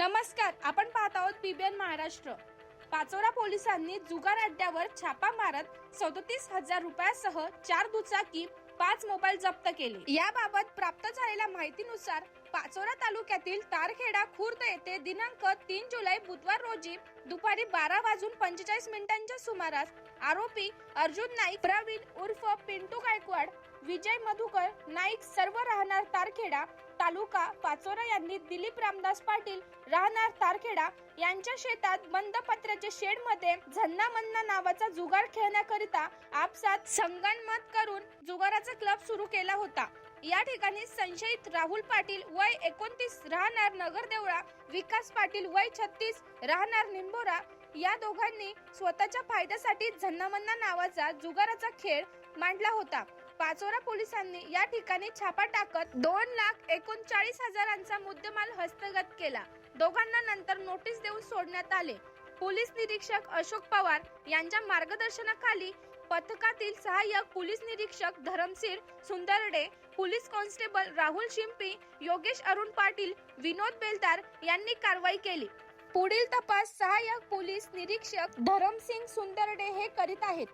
नमस्कार आपण पाहत आहोत पीबीएन महाराष्ट्र. पाचोरा पोलिसांनी जुगार अड्ड्यावर छापा मारत सदतीस हजार रुपयासह चार दुचाकी पाच मोबाईल जप्त केले. याबाबत प्राप्त झालेल्या माहितीनुसार पाचोरा तालुक्यातील तारखेडा खुर्द येथे दिनांक तीन जुलै बुधवार रोजी दुपारी बारा वाजून पंचेचाळीस मिनिटांच्या सुमारास आरोपी अर्जुन नाईक प्रवीण उर्फ पिंटू गायकवाड विजय मधुकर नाईक सर्व राहणार तारखेडा तालुका पाचोरा यांनी दिलीप रामदास पाटील राहणार तारखेडा यांच्या शेतात बंद पत्र्याच्या शेडमध्ये झन्ना मन्ना नावाचा जुगार खेळण्याकरिता आपसात संगनमत करून जुगाराचा क्लब सुरू केला होता. या ठिकाणी संशयित राहुल पाटील वय एकोणतीस राहणार नगरदेवळा विकास पाटील वय छत्तीस राहणार निंबोरा या दोघांनी स्वतःच्या फायद्यासाठी झन्नामन्ना नावाचा जुगाराचा खेळ मांडला होता. पाचोरा पोलिसांनी या ठिकाणी छापा टाकत दोन लाख एकोणचाळीस हजारांचा मुद्देमाल हस्तगत केला. दोघांना नंतर नोटीस देऊन सोडण्यात आले. पोलीस निरीक्षक अशोक पवार यांच्या मार्गदर्शनाखाली पथकातील सहाय्यक पोलीस निरीक्षक धरमसिर सुंदरडे पोलीस कॉन्स्टेबल राहुल शिंपी योगेश अरुण पाटील विनोद बेलदार यांनी कारवाई केली. पुढील तपास सहाय्यक पोलीस निरीक्षक धरमसिंग सुंदरडे हे करीत आहेत.